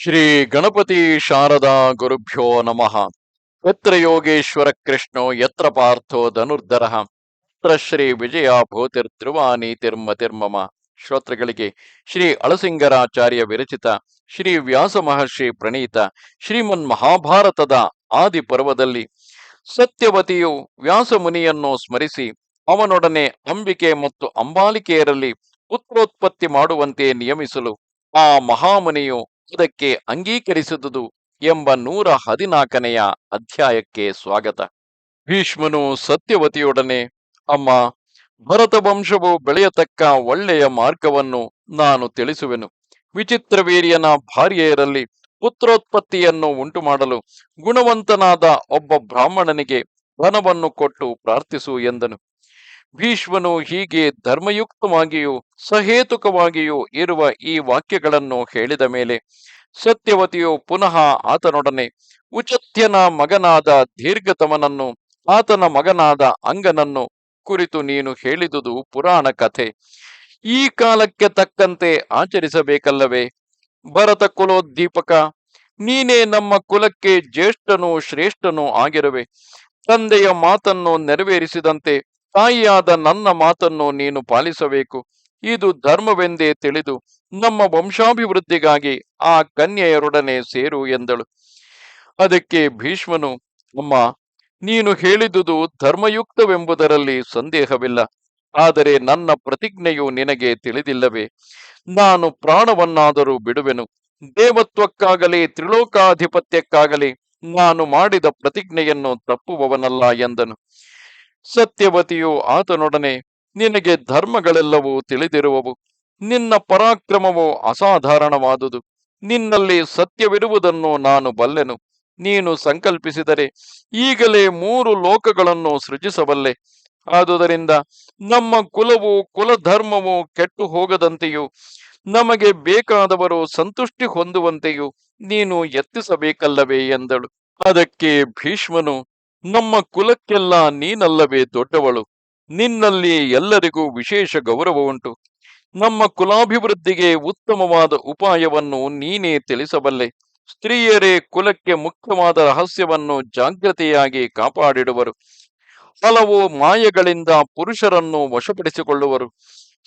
ಶ್ರೀ ಗಣಪತಿ ಶಾರದಾ ಗುರುಭ್ಯೋ ನಮಃ. ಯತ್ರ ಯೋಗೇಶ್ವರ ಕೃಷ್ಣೋ ಯತ್ರ ಪಾರ್ಥೋ ಧನುರ್ಧರ. ಯತ್ರ ಶ್ರೀ ವಿಜಯ ತಿರ್ಮ ತಿರ್ಮಮ. ಶ್ರೋತೃಗಳಿಗೆ ಶ್ರೀ ಅಳಸಿಂಗರಾಚಾರ್ಯ ವಿರಚಿತ, ಶ್ರೀ ವ್ಯಾಸ ಮಹರ್ಷಿ ಪ್ರಣೀತ, ಶ್ರೀಮನ್ ಮಹಾಭಾರತದ ಆದಿ ಪರ್ವದಲ್ಲಿ ಸತ್ಯವತಿಯು ವ್ಯಾಸ ಮುನಿಯನ್ನು ಸ್ಮರಿಸಿ ಅವನೊಡನೆ ಅಂಬಿಕೆ ಮತ್ತು ಅಂಬಾಲಿಕೆಯರಲ್ಲಿ ಪುತ್ರೋತ್ಪತ್ತಿ ಮಾಡುವಂತೆ ನಿಯಮಿಸಲು ಆ ಮಹಾಮುನಿಯು ಅದಕ್ಕೆ ಅಂಗೀಕರಿಸಿದುದು ಎಂಬ ನೂರ ಹದಿನಾಲ್ಕನೆಯ ಅಧ್ಯಾಯಕ್ಕೆ ಸ್ವಾಗತ. ಭೀಷ್ಮನು ಸತ್ಯವತಿಯೊಡನೆ, ಅಮ್ಮ, ಭರತ ವಂಶವು ಬೆಳೆಯತಕ್ಕ ಒಳ್ಳೆಯ ಮಾರ್ಗವನ್ನು ನಾನು ತಿಳಿಸುವೆನು. ವಿಚಿತ್ರವೀರ್ಯನ ಭಾರ್ಯೆಯರಲ್ಲಿ ಪುತ್ರೋತ್ಪತ್ತಿಯನ್ನು ಉಂಟು ಮಾಡಲು ಗುಣವಂತನಾದ ಒಬ್ಬ ಬ್ರಾಹ್ಮಣನಿಗೆ ಧನವನ್ನು ಕೊಟ್ಟು ಪ್ರಾರ್ಥಿಸು ಎಂದನು. ಭೀಷ್ಮನು ಹೀಗೆ ಧರ್ಮಯುಕ್ತವಾಗಿಯೂ ಸಹೇತುಕವಾಗಿಯೂ ಇರುವ ಈ ವಾಕ್ಯಗಳನ್ನು ಹೇಳಿದ ಮೇಲೆ ಸತ್ಯವತಿಯು ಪುನಃ ಆತನೊಡನೆ ಉಚತ್ಯನ ಮಗನಾದ ದೀರ್ಘತಮನನ್ನು, ಆತನ ಮಗನಾದ ಅಂಗನನ್ನು ಕುರಿತು ನೀನು ಹೇಳಿದುದು ಪುರಾಣ ಕಥೆ. ಈ ಕಾಲಕ್ಕೆ ತಕ್ಕಂತೆ ಆಚರಿಸಬೇಕಲ್ಲವೇ? ಭರತ ಕುಲೋದ್ದೀಪಕ, ನೀನೇ ನಮ್ಮ ಕುಲಕ್ಕೆ ಜ್ಯೇಷ್ಠನೂ ಶ್ರೇಷ್ಠನೂ ಆಗಿರುವೆ. ತಂದೆಯ ಮಾತನ್ನು ನೆರವೇರಿಸಿದಂತೆ ತಾಯಿಯಾದ ನನ್ನ ಮಾತನ್ನು ನೀನು ಪಾಲಿಸಬೇಕು. ಇದು ಧರ್ಮವೆಂದೇ ತಿಳಿದು ನಮ್ಮ ವಂಶಾಭಿವೃದ್ಧಿಗಾಗಿ ಆ ಕನ್ಯೆಯರೊಡನೆ ಸೇರು ಎಂದಳು. ಅದಕ್ಕೆ ಭೀಷ್ಮನು, ಅಮ್ಮ, ನೀನು ಹೇಳಿದುದು ಧರ್ಮಯುಕ್ತವೆಂಬುದರಲ್ಲಿ ಸಂದೇಹವಿಲ್ಲ. ಆದರೆ ನನ್ನ ಪ್ರತಿಜ್ಞೆಯು ನಿನಗೆ ತಿಳಿದಿಲ್ಲವೇ. ನಾನು ಪ್ರಾಣವನ್ನಾದರೂ ಬಿಡುವೆನು. ದೇವತ್ವಕ್ಕಾಗಲಿ, ತ್ರಿಲೋಕಾಧಿಪತ್ಯಕ್ಕಾಗಲಿ, ನಾನು ಮಾಡಿದ ಪ್ರತಿಜ್ಞೆಯನ್ನು ತಪ್ಪುವವನಲ್ಲ ಎಂದನು. ಸತ್ಯವತಿಯು ಆತನೊಡನೆ, ನಿನಗೆ ಧರ್ಮಗಳೆಲ್ಲವೂ ತಿಳಿದಿರುವವು. ನಿನ್ನ ಪರಾಕ್ರಮವು ಅಸಾಧಾರಣವಾದುದು. ನಿನ್ನಲ್ಲಿ ಸತ್ಯವಿರುವುದನ್ನು ನಾನು ಬಲ್ಲೆನು. ನೀನು ಸಂಕಲ್ಪಿಸಿದರೆ ಈಗಲೇ ಮೂರು ಲೋಕಗಳನ್ನು ಸೃಜಿಸಬಲ್ಲೆ. ಆದುದರಿಂದ ನಮ್ಮ ಕುಲವು, ಕುಲಧರ್ಮವು ಕೆಟ್ಟು ಹೋಗದಂತೆಯೂ ನಮಗೆ ಬೇಕಾದವರು ಸಂತುಷ್ಟಿ ಹೊಂದುವಂತೆಯೂ ನೀನು ಯತ್ನಿಸಬೇಕಲ್ಲವೇ ಎಂದಳು. ಅದಕ್ಕೆ ಭೀಷ್ಮನು ನಮ್ಮ ಕುಲಕ್ಕೆಲ್ಲ ನೀನಲ್ಲವೇ ದೊಡ್ಡವಳು. ನಿನ್ನಲ್ಲಿ ಎಲ್ಲರಿಗೂ ವಿಶೇಷ ಗೌರವ ಉಂಟು. ನಮ್ಮ ಕುಲಾಭಿವೃದ್ಧಿಗೆ ಉತ್ತಮವಾದ ಉಪಾಯವನ್ನು ನೀನೇ ತಿಳಿಸಬಲ್ಲೆ. ಸ್ತ್ರೀಯರೇ ಕುಲಕ್ಕೆ ಮುಖ್ಯವಾದ ರಹಸ್ಯವನ್ನು ಜಾಗ್ರತೆಯಾಗಿ ಕಾಪಾಡಿಡುವರು. ಹಲವು ಮಾಯಗಳಿಂದ ಪುರುಷರನ್ನು ವಶಪಡಿಸಿಕೊಳ್ಳುವರು.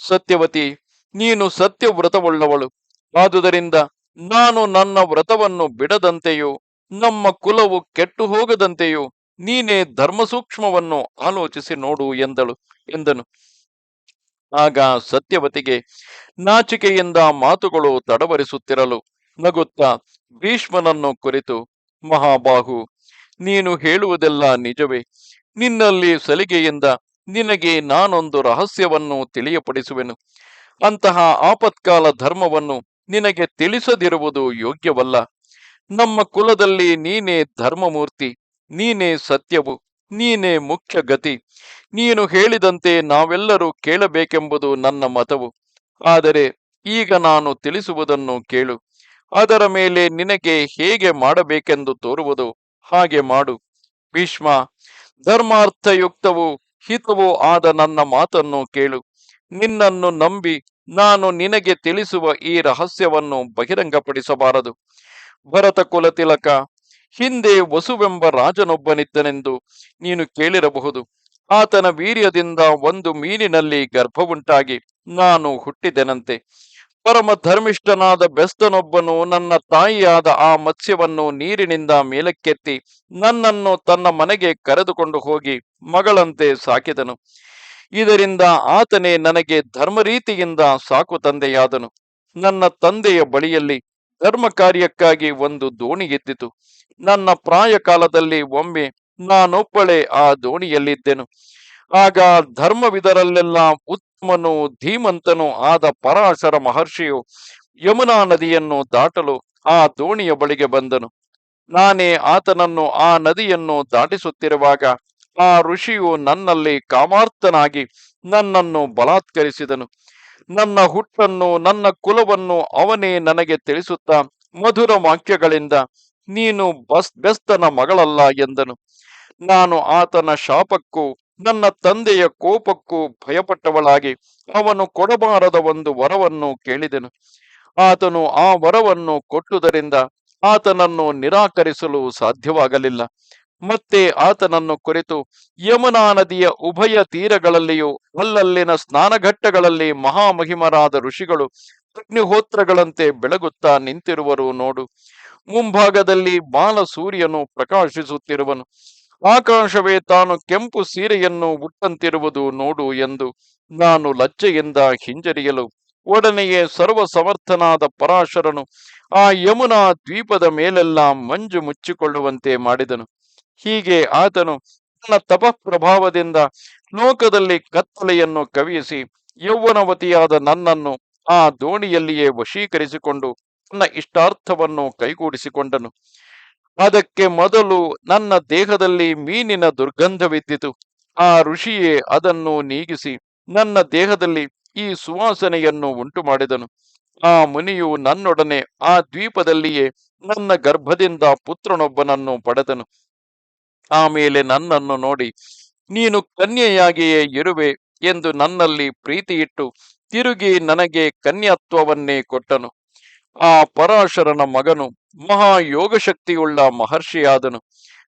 ಸತ್ಯವತಿ, ನೀನು ಸತ್ಯವ್ರತವುಳ್ಳವಳು. ಆದುದರಿಂದ ನಾನು ನನ್ನ ವ್ರತವನ್ನು ಬಿಡದಂತೆಯೂ, ನಮ್ಮ ಕುಲವು ಕೆಟ್ಟು ಹೋಗದಂತೆಯೂ ನೀನೇ ಧರ್ಮಸೂಕ್ಷ್ಮವನ್ನು ಆಲೋಚಿಸಿ ನೋಡು ಎಂದಳು, ಎಂದನು. ಆಗ ಸತ್ಯವತಿಗೆ ನಾಚಿಕೆಯಿಂದ ಮಾತುಗಳು ತಡವರಿಸುತ್ತಿರಲು ನಗುತ್ತಾ ಭೀಷ್ಮನನ್ನು ಕುರಿತು, ಮಹಾಬಾಹು, ನೀನು ಹೇಳುವುದೆಲ್ಲ ನಿಜವೇ. ನಿನ್ನಲ್ಲಿ ಸಲಿಗೆಯಿಂದ ನಿನಗೆ ನಾನೊಂದು ರಹಸ್ಯವನ್ನು ತಿಳಿಯಪಡಿಸುವೆನು. ಅಂತಹ ಆಪತ್ಕಾಲ ಧರ್ಮವನ್ನು ನಿನಗೆ ತಿಳಿಸದಿರುವುದು ಯೋಗ್ಯವಲ್ಲ. ನಮ್ಮ ಕುಲದಲ್ಲಿ ನೀನೇ ಧರ್ಮಮೂರ್ತಿ. ನೀನೇ ಸತ್ಯವು, ನೀನೇ ಮುಖ್ಯ ಗತಿ. ನೀನು ಹೇಳಿದಂತೆ ನಾವೆಲ್ಲರೂ ಕೇಳಬೇಕೆಂಬುದು ನನ್ನ ಮತವು. ಆದರೆ ಈಗ ನಾನು ತಿಳಿಸುವುದನ್ನು ಕೇಳು. ಅದರ ಮೇಲೆ ನಿನಗೆ ಹೇಗೆ ಮಾಡಬೇಕೆಂದು ತೋರುವುದು ಹಾಗೆ ಮಾಡು. ಭೀಷ್ಮ, ಧರ್ಮಾರ್ಥಯುಕ್ತವೂ ಹಿತವೂ ಆದ ನನ್ನ ಮಾತನ್ನು ಕೇಳು. ನಿನ್ನನ್ನು ನಂಬಿ ನಾನು ನಿನಗೆ ತಿಳಿಸುವ ಈ ರಹಸ್ಯವನ್ನು ಬಹಿರಂಗಪಡಿಸಬಾರದು. ಭರತ ಕುಲತಿಲಕ ಹಿಂದೆ ವಸುವೆಂಬ ರಾಜನೊಬ್ಬನಿದ್ದನೆಂದು ನೀನು ಕೇಳಿರಬಹುದು. ಆತನ ವೀರ್ಯದಿಂದ ಒಂದು ಮೀನಿನಲ್ಲಿ ಗರ್ಭವುಂಟಾಗಿ ನಾನು ಹುಟ್ಟಿದೆನಂತೆ. ಪರಮ ಧರ್ಮಿಷ್ಠನಾದ ಬೆಸ್ತನೊಬ್ಬನು ನನ್ನ ತಾಯಿಯಾದ ಆ ಮತ್ಸ್ಯವನ್ನು ನೀರಿನಿಂದ ಮೇಲಕ್ಕೆತ್ತಿ ನನ್ನನ್ನು ತನ್ನ ಮನೆಗೆ ಕರೆದುಕೊಂಡು ಹೋಗಿ ಮಗಳಂತೆ ಸಾಕಿದನು. ಇದರಿಂದ ಆತನೇ ನನಗೆ ಧರ್ಮರೀತಿಯಿಂದ ಸಾಕು ತಂದೆಯಾದನು. ನನ್ನ ತಂದೆಯ ಬಳಿಯಲ್ಲಿ ಧರ್ಮ ಕಾರ್ಯಕ್ಕಾಗಿ ಒಂದು ದೋಣಿ ಎದ್ದಿತು ನನ್ನ ಪ್ರಾಯ ಕಾಲದಲ್ಲಿ ಒಮ್ಮೆ ನಾನೊಬ್ಬಳೆ ಆ ದೋಣಿಯಲ್ಲಿದ್ದೆನು. ಆಗ ಧರ್ಮವಿದರಲ್ಲೆಲ್ಲ ಉತ್ತಮನು ಧೀಮಂತನು ಆದ ಪರಾಶರ ಮಹರ್ಷಿಯು ಯಮುನಾ ನದಿಯನ್ನು ದಾಟಲು ಆ ದೋಣಿಯ ಬಳಿಗೆ ಬಂದನು. ನಾನೇ ಆತನನ್ನು ಆ ನದಿಯನ್ನು ದಾಟಿಸುತ್ತಿರುವಾಗ ಆ ಋಷಿಯು ನನ್ನಲ್ಲಿ ಕಾಮಾರ್ಥನಾಗಿ ನನ್ನನ್ನು ಬಲಾತ್ಕರಿಸಿದನು. ನನ್ನ ಹುಟ್ಟನ್ನು, ನನ್ನ ಕುಲವನ್ನು ಅವನೇ ನನಗೆ ತಿಳಿಸುತ್ತಾ ಮಧುರ ವಾಕ್ಯಗಳಿಂದ ನೀನು ಬಸ್ ಬೆಸ್ತನ ಮಗಳಲ್ಲ ಎಂದನು. ನಾನು ಆತನ ಶಾಪಕ್ಕೂ, ನನ್ನ ತಂದೆಯ ಕೋಪಕ್ಕೂ ಭಯಪಟ್ಟವಳಾಗಿ ಅವನು ಕೊಡಬಾರದ ಒಂದು ವರವನ್ನು ಕೇಳಿದೆನು. ಆತನು ಆ ವರವನ್ನು ಕೊಟ್ಟುದರಿಂದ ಆತನನ್ನು ನಿರಾಕರಿಸಲು ಸಾಧ್ಯವಾಗಲಿಲ್ಲ. ಮತ್ತೆ ಆತನನ್ನು ಕುರಿತು ಯಮುನಾ ನದಿಯ ಉಭಯ ತೀರಗಳಲ್ಲಿಯೂ ಅಲ್ಲಲ್ಲಿನ ಸ್ನಾನಘಟ್ಟಗಳಲ್ಲಿ ಮಹಾಮಹಿಮರಾದ ಋಷಿಗಳು ಅಗ್ನಿಹೋತ್ರಗಳಂತೆ ಬೆಳಗುತ್ತಾ ನಿಂತಿರುವರು ನೋಡು. ಮುಂಭಾಗದಲ್ಲಿ ಬಾಲ ಸೂರ್ಯನು ಪ್ರಕಾಶಿಸುತ್ತಿರುವನು. ಆಕಾಶವೇ ತಾನು ಕೆಂಪು ಸೀರೆಯನ್ನು ಉಟ್ಟಂತಿರುವುದು ನೋಡು ಎಂದು ನಾನು ಲಜ್ಜೆಯಿಂದ ಹಿಂಜರಿಯಲು ಒಡನೆಯೇ ಸರ್ವ ಸಮರ್ಥನಾದ ಪರಾಶರನು ಆ ಯಮುನಾ ದ್ವೀಪದ ಮೇಲೆಲ್ಲ ಮಂಜು ಮುಚ್ಚಿಕೊಳ್ಳುವಂತೆ ಮಾಡಿದನು. ಹೀಗೆ ಆತನು ತನ್ನ ತಪಃಪ್ರಭಾವದಿಂದ ಲೋಕದಲ್ಲಿ ಕತ್ತಲೆಯನ್ನು ಕವಿಯಿಸಿ ಯೌವನವತಿಯಾದ ನನ್ನನ್ನು ಆ ದೋಣಿಯಲ್ಲಿಯೇ ವಶೀಕರಿಸಿಕೊಂಡು ತನ್ನ ಇಷ್ಟಾರ್ಥವನ್ನು ಕೈಗೂಡಿಸಿಕೊಂಡನು. ಅದಕ್ಕೆ ಮೊದಲು ನನ್ನ ದೇಹದಲ್ಲಿ ಮೀನಿನ ದುರ್ಗಂಧವಿದ್ದಿತು. ಆ ಋಷಿಯೇ ಅದನ್ನು ನೀಗಿಸಿ ನನ್ನ ದೇಹದಲ್ಲಿ ಈ ಸುವಾಸನೆಯನ್ನು ಉಂಟು ಮಾಡಿದನು ಆ ಮುನಿಯು ನನ್ನೊಡನೆ ಆ ದ್ವೀಪದಲ್ಲಿಯೇ ನನ್ನ ಗರ್ಭದಿಂದ ಪುತ್ರನೊಬ್ಬನನ್ನು ಪಡೆದನು. ಆಮೇಲೆ ನನ್ನನ್ನು ನೋಡಿ, ನೀನು ಕನ್ಯೆಯಾಗಿಯೇ ಇರುವೆ ಎಂದು ನನ್ನಲ್ಲಿ ಪ್ರೀತಿಯಿಟ್ಟು ತಿರುಗಿ ನನಗೆ ಕನ್ಯತ್ವವನ್ನೇ ಕೊಟ್ಟನು. ಆ ಪರಾಶರನ ಮಗನು ಮಹಾಯೋಗಶಕ್ತಿಯುಳ್ಳ ಮಹರ್ಷಿಯಾದನು.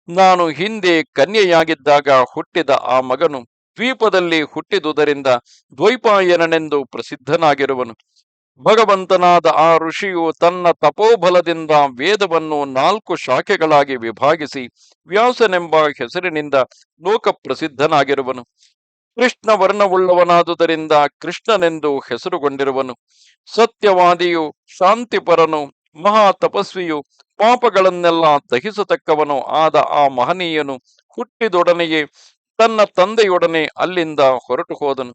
ನಾನು ಹಿಂದೆ ಕನ್ಯೆಯಾಗಿದ್ದಾಗ ಹುಟ್ಟಿದ ಆ ಮಗನು ದ್ವೀಪದಲ್ಲಿ ಹುಟ್ಟಿದುದರಿಂದ ದ್ವೈಪಾಯನನೆಂದು ಪ್ರಸಿದ್ಧನಾಗಿರುವನು. ಭಗವಂತನಾದ ಆ ಋಷಿಯು ತನ್ನ ತಪೋಬಲದಿಂದ ವೇದವನ್ನು ನಾಲ್ಕು ಶಾಖೆಗಳಾಗಿ ವಿಭಾಗಿಸಿ ವ್ಯಾಸನೆಂಬ ಹೆಸರಿನಿಂದ ಲೋಕ ಪ್ರಸಿದ್ಧನಾಗಿರುವನು ಕೃಷ್ಣ ವರ್ಣವುಳ್ಳವನಾದುದರಿಂದ ಕೃಷ್ಣನೆಂದು ಹೆಸರುಗೊಂಡಿರುವನು. ಸತ್ಯವಾದಿಯು ಶಾಂತಿಪರನು ಮಹಾ ತಪಸ್ವಿಯು ಪಾಪಗಳನ್ನೆಲ್ಲ ದಹಿಸತಕ್ಕವನು ಆದ ಆ ಮಹನೀಯನು ಹುಟ್ಟಿದೊಡನೆಯೇ ತನ್ನ ತಂದೆಯೊಡನೆ ಅಲ್ಲಿಂದ ಹೊರಟು ಹೋದನು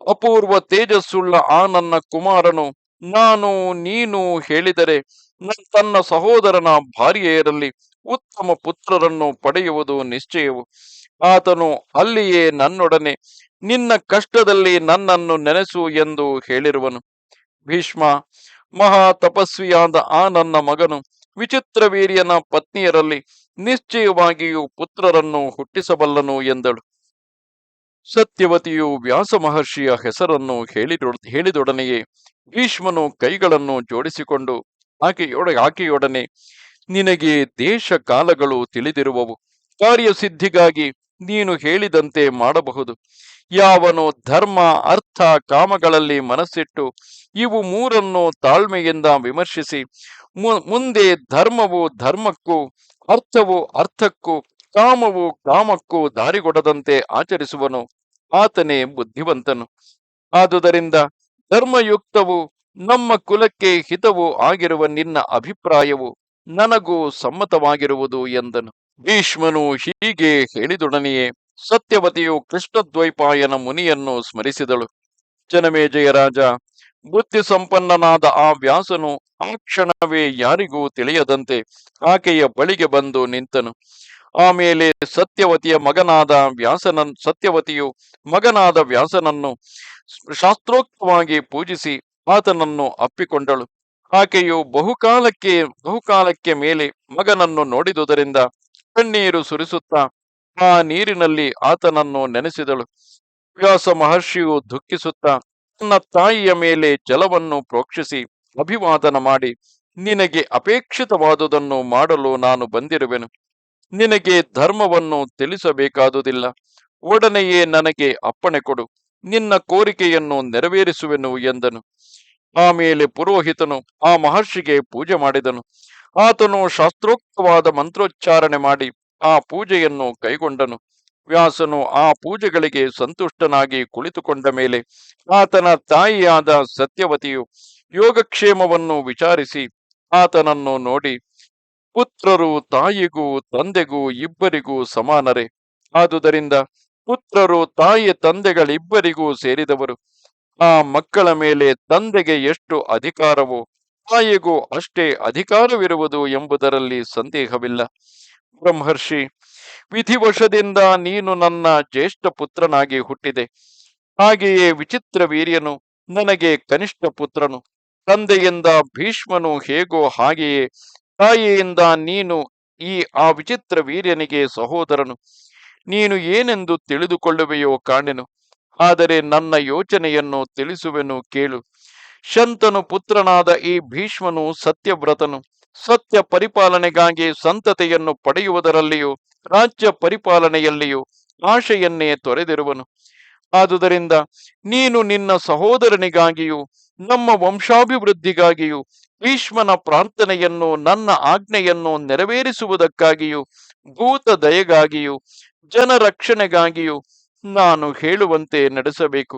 ಅಪೂರ್ವ ತೇಜಸ್ಸುಳ್ಳ ಆ ನನ್ನ ಕುಮಾರನು, ನಾನು, ನೀನು ಹೇಳಿದರೆ ತನ್ನ ಸಹೋದರನ ಭಾರ್ಯೆಯರಲ್ಲಿ ಉತ್ತಮ ಪುತ್ರರನ್ನು ಪಡೆಯುವುದು ನಿಶ್ಚಯವು. ಆತನು ಅಲ್ಲಿಯೇ ನನ್ನೊಡನೆ, ನಿನ್ನ ಕಷ್ಟದಲ್ಲಿ ನನ್ನನ್ನು ನೆನೆಸು ಎಂದು ಹೇಳಿರುವನು. ಭೀಷ್ಮ, ಮಹಾ ತಪಸ್ವಿಯಾದ ಆ ನನ್ನ ಮಗನು, ವಿಚಿತ್ರ ವೀರ್ಯನ ಪತ್ನಿಯರಲ್ಲಿ ನಿಶ್ಚಯವಾಗಿಯೂ ಪುತ್ರರನ್ನು ಹುಟ್ಟಿಸಬಲ್ಲನು ಎಂದಳು. ಸತ್ಯವತಿಯು ವ್ಯಾಸ ಮಹರ್ಷಿಯ ಹೆಸರನ್ನು ಹೇಳಿದೊ, ಹೇಳಿದೊಡನೆಯೇ ಭೀಷ್ಮನು ಕೈಗಳನ್ನು ಜೋಡಿಸಿಕೊಂಡು ಆಕೆಯೊಡ, ಆಕೆಯೊಡನೆ, ನಿನಗೆ ದೇಶ ಕಾಲಗಳು ತಿಳಿದಿರುವವು. ಕಾರ್ಯಸಿದ್ಧಿಗಾಗಿ ನೀನು ಹೇಳಿದಂತೆ ಮಾಡಬಹುದು. ಯಾವನು ಧರ್ಮ, ಅರ್ಥ, ಕಾಮಗಳಲ್ಲಿ ಮನಸ್ಸಿಟ್ಟು ಇವು ಮೂರನ್ನು ತಾಳ್ಮೆಯಿಂದ ವಿಮರ್ಶಿಸಿ. ಮುಂದೆ ಧರ್ಮವು ಧರ್ಮಕ್ಕೂ, ಅರ್ಥವು ಅರ್ಥಕ್ಕೂ ಕಾಮವು ಕಾಮಕ್ಕೂ ದಾರಿಗೊಡದಂತೆ ಆಚರಿಸುವನು. ಆತನೇ ಬುದ್ಧಿವಂತನು. ಆದುದರಿಂದ ಧರ್ಮಯುಕ್ತವು ನಮ್ಮ ಕುಲಕ್ಕೆ ಹಿತವು ಆಗಿರುವ ನಿನ್ನ ಅಭಿಪ್ರಾಯವು ನನಗೂ ಸಮ್ಮತವಾಗಿರುವುದು ಎಂದನು. ಭೀಷ್ಮನು ಹೀಗೆ ಹೇಳಿದೊಡನೆಯೇ ಸತ್ಯವತಿಯು ಕೃಷ್ಣದ್ವೈಪಾಯನ ಮುನಿಯನ್ನು ಸ್ಮರಿಸಿದಳು. ಜನಮೇಜಯ ರಾಜ ಬುದ್ಧಿ ಸಂಪನ್ನನಾದ ಆ ವ್ಯಾಸನು ಆ ಕ್ಷಣವೇ ಯಾರಿಗೂ ತಿಳಿಯದಂತೆ ಆಕೆಯ ಬಳಿಗೆ ಬಂದು ನಿಂತನು. ಆಮೇಲೆ ಸತ್ಯವತಿಯ ಮಗನಾದ ವ್ಯಾಸನನ್, ಸತ್ಯವತಿಯು ಮಗನಾದ ವ್ಯಾಸನನ್ನು ಶಾಸ್ತ್ರೋಕ್ತವಾಗಿ ಪೂಜಿಸಿ ಆತನನ್ನು ಅಪ್ಪಿಕೊಂಡಳು. ಆಕೆಯು ಬಹುಕಾಲಕ್ಕೆ ಬಹುಕಾಲಕ್ಕೆ ಮೇಲೆ ಮಗನನ್ನು ನೋಡಿದುದರಿಂದ ಕಣ್ಣೀರು ಸುರಿಸುತ್ತಾ ಆ ನೀರಿನಲ್ಲಿ ಆತನನ್ನು ನೆನೆಸಿದಳು. ವ್ಯಾಸ ಮಹರ್ಷಿಯು ದುಃಖಿಸುತ್ತಾ ತನ್ನ ತಾಯಿಯ ಮೇಲೆ ಜಲವನ್ನು ಪ್ರೋಕ್ಷಿಸಿ ಅಭಿವಾದನ ಮಾಡಿ, ನಿನಗೆ ಅಪೇಕ್ಷಿತವಾದುದನ್ನು ಮಾಡಲು ನಾನು ಬಂದಿರುವೆನು. ನಿನಗೆ ಧರ್ಮವನ್ನು ತಿಳಿಸಬೇಕಾದುದಿಲ್ಲ. ಒಡನೆಯೇ ನನಗೆ ಅಪ್ಪಣೆ ಕೊಡು. ನಿನ್ನ ಕೋರಿಕೆಯನ್ನು ನೆರವೇರಿಸುವೆನು ಎಂದನು. ಆಮೇಲೆ ಪುರೋಹಿತನು ಆ ಮಹರ್ಷಿಗೆ ಪೂಜೆ ಮಾಡಿದನು. ಆತನು ಶಾಸ್ತ್ರೋಕ್ತವಾದ ಮಂತ್ರೋಚ್ಚಾರಣೆ ಮಾಡಿ ಆ ಪೂಜೆಯನ್ನು ಕೈಗೊಂಡನು. ವ್ಯಾಸನು ಆ ಪೂಜೆಗಳಿಗೆ ಸಂತುಷ್ಟನಾಗಿ ಕುಳಿತುಕೊಂಡ ಮೇಲೆ ಆತನ ತಾಯಿಯಾದ ಸತ್ಯವತಿಯು ಯೋಗಕ್ಷೇಮವನ್ನು ವಿಚಾರಿಸಿ ಆತನನ್ನು ನೋಡಿ ಪುತ್ರರು ತಾಯಿಗೂ ತಂದೆಗೂ ಇಬ್ಬರಿಗೂ ಸಮಾನರೇ. ಆದುದರಿಂದ ಪುತ್ರರು ತಾಯಿ ತಂದೆಗಳಿಬ್ಬರಿಗೂ ಸೇರಿದವರು. ಆ ಮಕ್ಕಳ ಮೇಲೆ ತಂದೆಗೆ ಎಷ್ಟು ಅಧಿಕಾರವೋ ತಾಯಿಗೂ ಅಷ್ಟೇ ಅಧಿಕಾರವಿರುವುದು ಎಂಬುದರಲ್ಲಿ ಸಂದೇಹವಿಲ್ಲ. ಬ್ರಹ್ಮರ್ಷಿ, ವಿಧಿವಶದಿಂದ ನೀನು ನನ್ನ ಜ್ಯೇಷ್ಠ ಪುತ್ರನಾಗಿ ಹುಟ್ಟಿದೆ. ಹಾಗೆಯೇ ವಿಚಿತ್ರ ವೀರ್ಯನು ನನಗೆ ಕನಿಷ್ಠ ಪುತ್ರನು. ತಂದೆಯಿಂದ ಭೀಷ್ಮನು ಹೇಗೋ ಹಾಗೆಯೇ ತಾಯಿಯಿಂದ ನೀನು ಈ ಆ ವಿಚಿತ್ರ ವೀರ್ಯನಿಗೆ ಸಹೋದರನು, ನೀನು ಏನೆಂದು ತಿಳಿದುಕೊಳ್ಳುವೆಯೋ ಕಾಣೆನು. ಆದರೆ ನನ್ನ ಯೋಚನೆಯನ್ನು ತಿಳಿಸುವೆನು ಕೇಳು. ಶಂತನು ಪುತ್ರನಾದ ಈ ಭೀಷ್ಮನು ಸತ್ಯವ್ರತನು. ಸತ್ಯ ಪರಿಪಾಲನೆಗಾಗಿ ಸಂತತೆಯನ್ನು ಪಡೆಯುವುದರಲ್ಲಿಯೂ, ರಾಜ್ಯ ಪರಿಪಾಲನೆಯಲ್ಲಿಯೂ ಆಶೆಯನ್ನೇ ತೊರೆದಿರುವನು. ಆದುದರಿಂದ ನೀನು ನಿನ್ನ ಸಹೋದರನಿಗಾಗಿಯೂ, ನಮ್ಮ ವಂಶಾಭಿವೃದ್ಧಿಗಾಗಿಯೂ, ಭೀಷ್ಮನ ಪ್ರಾರ್ಥನೆಯನ್ನು, ನನ್ನ ಆಜ್ಞೆಯನ್ನು ನೆರವೇರಿಸುವುದಕ್ಕಾಗಿಯೂ, ಭೂತ ದಯೆಗಾಗಿಯೂ ಜನರಕ್ಷಣೆಗಾಗಿಯೂ ನಾನು ಹೇಳುವಂತೆ ನಡೆಸಬೇಕು.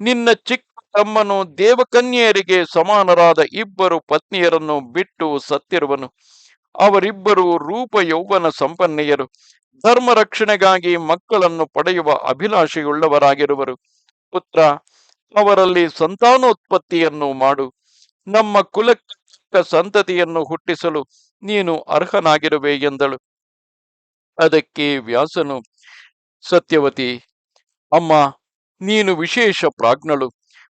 ನಿನ್ನ ಚಿಕ್ಕ ತಮ್ಮನು ದೇವಕನ್ಯೆಯರಿಗೆ ಸಮಾನರಾದ ಇಬ್ಬರು ಪತ್ನಿಯರನ್ನು ಬಿಟ್ಟು ಸತ್ತಿರುವನು. ಅವರಿಬ್ಬರು ರೂಪ ಯೌವನ ಸಂಪನ್ನೆಯರು. ಧರ್ಮ ರಕ್ಷಣೆಗಾಗಿ ಮಕ್ಕಳನ್ನು ಪಡೆಯುವ ಅಭಿಲಾಷೆಯುಳ್ಳವರಾಗಿರುವರು. ಪುತ್ರ, ಅವರಲ್ಲಿ ಸಂತಾನೋತ್ಪತ್ತಿಯನ್ನು ಮಾಡು. ನಮ್ಮ ಕುಲಕ್ಕೆ ಸಂತತಿಯನ್ನು ಹುಟ್ಟಿಸಲು ನೀನು ಅರ್ಹನಾಗಿರುವೆ ಎಂದಳು. ಅದಕ್ಕೆ ವ್ಯಾಸನು, ಸತ್ಯವತಿ, ಅಮ್ಮ, ನೀನು ವಿಶೇಷ ಪ್ರಾಜ್ಞಳು.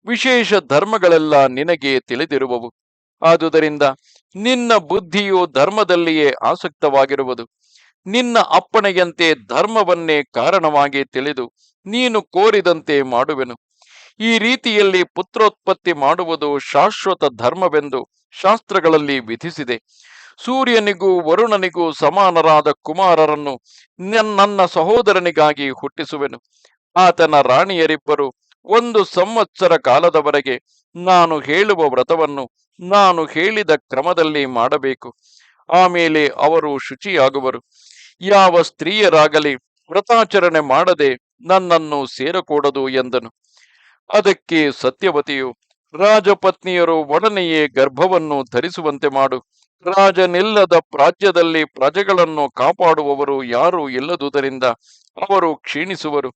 ವಿಶೇಷ ಧರ್ಮಗಳೆಲ್ಲ ನಿನಗೆ ತಿಳಿದಿರುವವು. ಆದುದರಿಂದ ನಿನ್ನ ಬುದ್ಧಿಯು ಧರ್ಮದಲ್ಲಿಯೇ ಆಸಕ್ತವಾಗಿರುವುದು. ನಿನ್ನ ಅಪ್ಪಣೆಯಂತೆ ಧರ್ಮವನ್ನೇ ಕಾರಣವಾಗಿ ತಿಳಿದು ನೀನು ಕೋರಿದಂತೆ ಮಾಡುವೆನು. ಈ ರೀತಿಯಲ್ಲಿ ಪುತ್ರೋತ್ಪತ್ತಿ ಮಾಡುವುದು ಶಾಶ್ವತ ಧರ್ಮವೆಂದು ಶಾಸ್ತ್ರಗಳಲ್ಲಿ ವಿಧಿಸಿದೆ. ಸೂರ್ಯನಿಗೂ ವರುಣನಿಗೂ ಸಮಾನರಾದ ಕುಮಾರರನ್ನು ನನ್- ನನ್ನ ಸಹೋದರನಿಗಾಗಿ ಹುಟ್ಟಿಸುವೆನು. ಆತನ ರಾಣಿಯರಿಬ್ಬರು ಒಂದು ಸಂವತ್ಸರ ಕಾಲದವರೆಗೆ ನಾನು ಹೇಳುವ ವ್ರತವನ್ನು ನಾನು ಹೇಳಿದ ಕ್ರಮದಲ್ಲಿ ಮಾಡಬೇಕು. ಆಮೇಲೆ ಅವರು ಶುಚಿಯಾಗುವರು. ಯಾವ ಸ್ತ್ರೀಯರಾಗಲಿ ವ್ರತಾಚರಣೆ ಮಾಡದೆ ನನ್ನನ್ನು ಸೇರಕೂಡದು ಎಂದನು. ಅದಕ್ಕೆ ಸತ್ಯವತಿಯು, ರಾಜಪತ್ನಿಯರು ಒಡನೆಯೇ ಗರ್ಭವನ್ನು ಧರಿಸುವಂತೆ ಮಾಡು. ರಾಜನಿಲ್ಲದ ಪ್ರಾಜ್ಯದಲ್ಲಿ ಪ್ರಜೆಗಳನ್ನು ಕಾಪಾಡುವವರು ಯಾರೂ ಇಲ್ಲದುದರಿಂದ ಅವರು ಕ್ಷೀಣಿಸುವರು.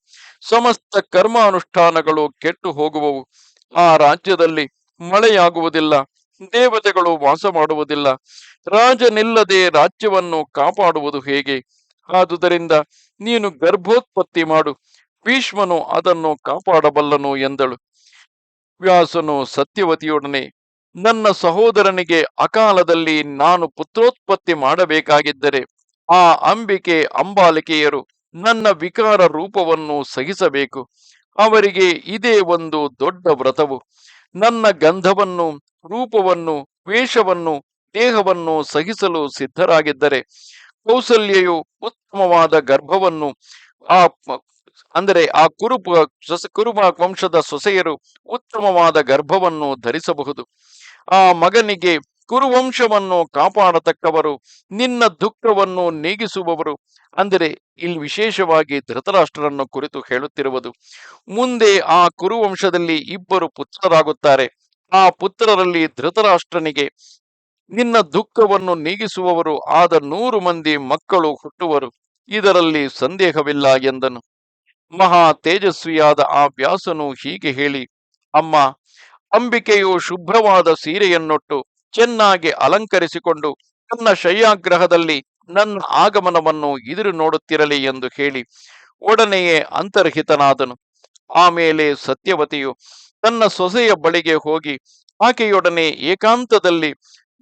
ಸಮಸ್ತ ಕರ್ಮಾನುಷ್ಠಾನಗಳು ಕೆಟ್ಟು ಹೋಗುವವು. ಆ ರಾಜ್ಯದಲ್ಲಿ ಮಳೆಯಾಗುವುದಿಲ್ಲ, ದೇವತೆಗಳು ವಾಸ ಮಾಡುವುದಿಲ್ಲ ರಾಜನಿಲ್ಲದೆ ರಾಜ್ಯವನ್ನು ಕಾಪಾಡುವುದು ಹೇಗೆ? ಆದುದರಿಂದ ನೀನು ಗರ್ಭೋತ್ಪತ್ತಿ ಮಾಡು. ಭೀಷ್ಮನು ಅದನ್ನು ಕಾಪಾಡಬಲ್ಲನು ಎಂದಳು. ವ್ಯಾಸನು ಸತ್ಯವತಿಯೊಡನೆ, ನನ್ನ ಸಹೋದರನಿಗೆ ಅಕಾಲದಲ್ಲಿ ನಾನು ಪುತ್ರೋತ್ಪತ್ತಿ ಮಾಡಬೇಕಾಗಿದ್ದರೆ, ಆ ಅಂಬಿಕೆ ಅಂಬಾಲಿಕೆಯರು ನನ್ನ ವಿಕಾರ ರೂಪವನ್ನು ಸಹಿಸಬೇಕು. ಅವರಿಗೆ ಇದೇ ಒಂದು ದೊಡ್ಡ ವ್ರತವು. ನನ್ನ ಗಂಧವನ್ನು, ರೂಪವನ್ನು, ವೇಷವನ್ನು, ದೇಹವನ್ನು ಸಹಿಸಲು ಸಿದ್ಧರಾಗಿದ್ದರೆ ಕೌಸಲ್ಯೆಯು ಉತ್ತಮವಾದ ಗರ್ಭವನ್ನು ಆ ಅಂದರೆ ಆ ಕುರುಪ ಕುರುಬ ವಂಶದ ಸೊಸೆಯರು ಉತ್ತಮವಾದ ಗರ್ಭವನ್ನು ಧರಿಸಬಹುದು. ಆ ಮಗನಿಗೆ ಕುರುವಂಶವನ್ನು ಕಾಪಾಡತಕ್ಕವರು, ನಿನ್ನ ದುಃಖವನ್ನು ನೀಗಿಸುವವರು. ಅಂದರೆ ಇಲ್ಲಿ ವಿಶೇಷವಾಗಿ ಧೃತರಾಷ್ಟ್ರರನ್ನು ಕುರಿತು ಹೇಳುತ್ತಿರುವುದು. ಮುಂದೆ ಆ ಕುರುವಂಶದಲ್ಲಿ ಇಬ್ಬರು ಪುತ್ರರಾಗುತ್ತಾರೆ. ಆ ಪುತ್ರರಲ್ಲಿ ಧೃತರಾಷ್ಟ್ರನಿಗೆ ನಿನ್ನ ದುಃಖವನ್ನು ನೀಗಿಸುವವರು ಆದ ನೂರು ಮಂದಿ ಮಕ್ಕಳು ಹುಟ್ಟುವರು. ಇದರಲ್ಲಿ ಸಂದೇಹವಿಲ್ಲ ಎಂದನು. ಮಹಾ ತೇಜಸ್ವಿಯಾದ ಆ ವ್ಯಾಸನು ಹೀಗೆ ಹೇಳಿ, ಅಮ್ಮ, ಅಂಬಿಕೆಯು ಶುಭ್ರವಾದ ಸೀರೆಯನ್ನೊಟ್ಟು ಚೆನ್ನಾಗಿ ಅಲಂಕರಿಸಿಕೊಂಡು ನನ್ನ ಶಯ್ಯಾಗ್ರಹದಲ್ಲಿ ನನ್ನ ಆಗಮನವನ್ನು ಎದುರು ನೋಡುತ್ತಿರಲಿ ಎಂದು ಹೇಳಿ ಒಡನೆಯೇ ಅಂತರ್ಹಿತನಾದನು. ಆಮೇಲೆ ಸತ್ಯವತಿಯು ತನ್ನ ಸೊಸೆಯ ಬಳಿಗೆ ಹೋಗಿ ಆಕೆಯೊಡನೆ ಏಕಾಂತದಲ್ಲಿ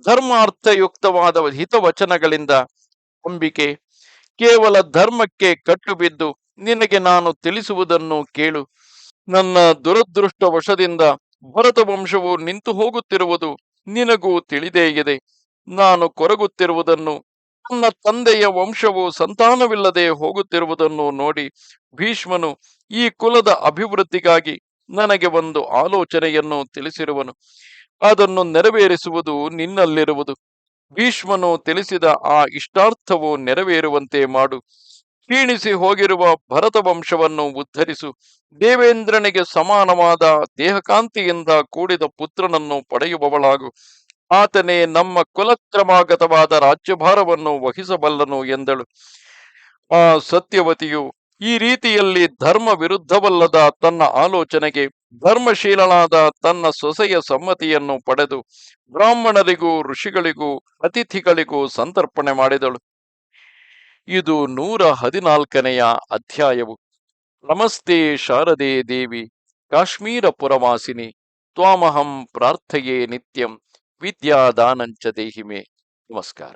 ಧರ್ಮಾರ್ಥಯುಕ್ತವಾದ ಹಿತವಚನಗಳಿಂದ ಅಂಬಿಕೆ ಕೇವಲ ಧರ್ಮಕ್ಕೆ ಕಟ್ಟುಬಿದ್ದು ನಿನಗೆ ನಾನು ತಿಳಿಸುವುದನ್ನು ಕೇಳು. ನನ್ನ ದುರದೃಷ್ಟ ವಶದಿಂದ ಭರತ ವಂಶವು ನಿಂತು ಹೋಗುತ್ತಿರುವುದು ನಿನಗೂ ತಿಳಿದೇ ಇದೆ. ನಾನು ಕೊರಗುತ್ತಿರುವುದನ್ನು, ನನ್ನ ತಂದೆಯ ವಂಶವು ಸಂತಾನವಿಲ್ಲದೆ ಹೋಗುತ್ತಿರುವುದನ್ನು ನೋಡಿ ಭೀಷ್ಮನು ಈ ಕುಲದ ಅಭಿವೃದ್ಧಿಗಾಗಿ ನನಗೆ ಒಂದು ಆಲೋಚನೆಯನ್ನು ತಿಳಿಸಿರುವನು. ಅದನ್ನು ನೆರವೇರಿಸುವುದು ನಿನ್ನಲ್ಲಿರುವುದು. ಭೀಷ್ಮನು ತಿಳಿಸಿದ ಆ ಇಷ್ಟಾರ್ಥವು ನೆರವೇರುವಂತೆ ಮಾಡು. ಕ್ಷೀಣಿಸಿ ಹೋಗಿರುವ ಭರತ ವಂಶವನ್ನು ಉದ್ಧರಿಸು. ದೇವೇಂದ್ರನಿಗೆ ಸಮಾನವಾದ ದೇಹಕಾಂತಿಯಿಂದ ಕೂಡಿದ ಪುತ್ರನನ್ನು ಪಡೆಯುವವಳಾಗು. ಆತನೇ ನಮ್ಮ ಕುಲಕ್ರಮಾಗತವಾದ ರಾಜ್ಯಭಾರವನ್ನು ವಹಿಸಬಲ್ಲನು ಎಂದಳು. ಆ ಸತ್ಯವತಿಯು ಈ ರೀತಿಯಲ್ಲಿ ಧರ್ಮ ವಿರುದ್ಧವಲ್ಲದ ತನ್ನ ಆಲೋಚನೆಗೆ ಧರ್ಮಶೀಲನಾದ ತನ್ನ ಸೊಸೆಯ ಸಮ್ಮತಿಯನ್ನು ಪಡೆದು ಬ್ರಾಹ್ಮಣರಿಗೂ ಋಷಿಗಳಿಗೂ ಅತಿಥಿಗಳಿಗೂ ಸಂತರ್ಪಣೆ ಮಾಡಿದಳು. ಇದು ನೂರ ಹದಿನಾಲ್ಕನೆಯ ಅಧ್ಯಾಯವು. ನಮಸ್ತೆ ಶಾರದೆ ದೇವಿ ಕಾಶ್ಮೀರ ಪುರವಾಸಿನಿ ತ್ವಾಮಹಂ ಪ್ರಾರ್ಥೆಯೇ ನಿತ್ಯಂ ವಿದ್ಯಾದಾನಂಚ ದೇಹಿಮೆ. ನಮಸ್ಕಾರ.